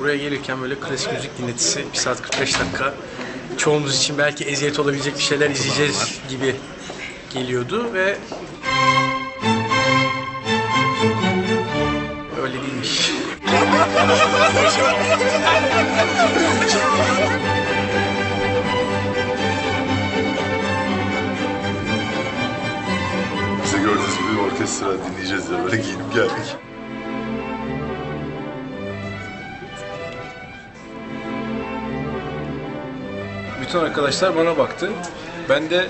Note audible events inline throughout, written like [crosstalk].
buraya gelirken böyle klasik müzik dinletisi 1 saat 45 dakika çoğumuz için belki eziyet olabilecek bir şeyler izleyeceğiz gibi geliyordu ve öyle değilmiş. Bize gördüğünüz gibi orkestra dinleyeceğiz diye böyle giyinip geldik. Bütün arkadaşlar bana baktı. Ben de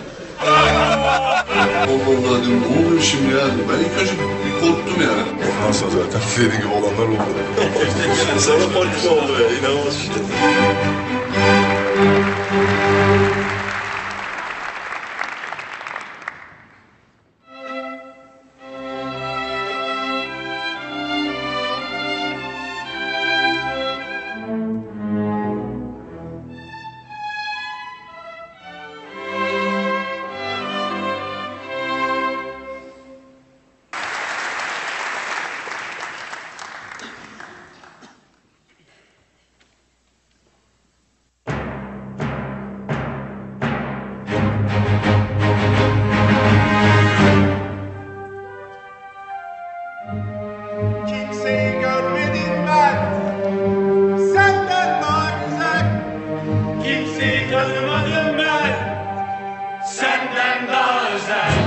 Allah Allah dedim ne oluyor şimdi ya? Ben ilk önce bir korktum yani. Ondan sonra zaten [laughs] dediğim gibi olanlar oldu. [laughs] Sana polisi oldu ya inanılmaz işte. side.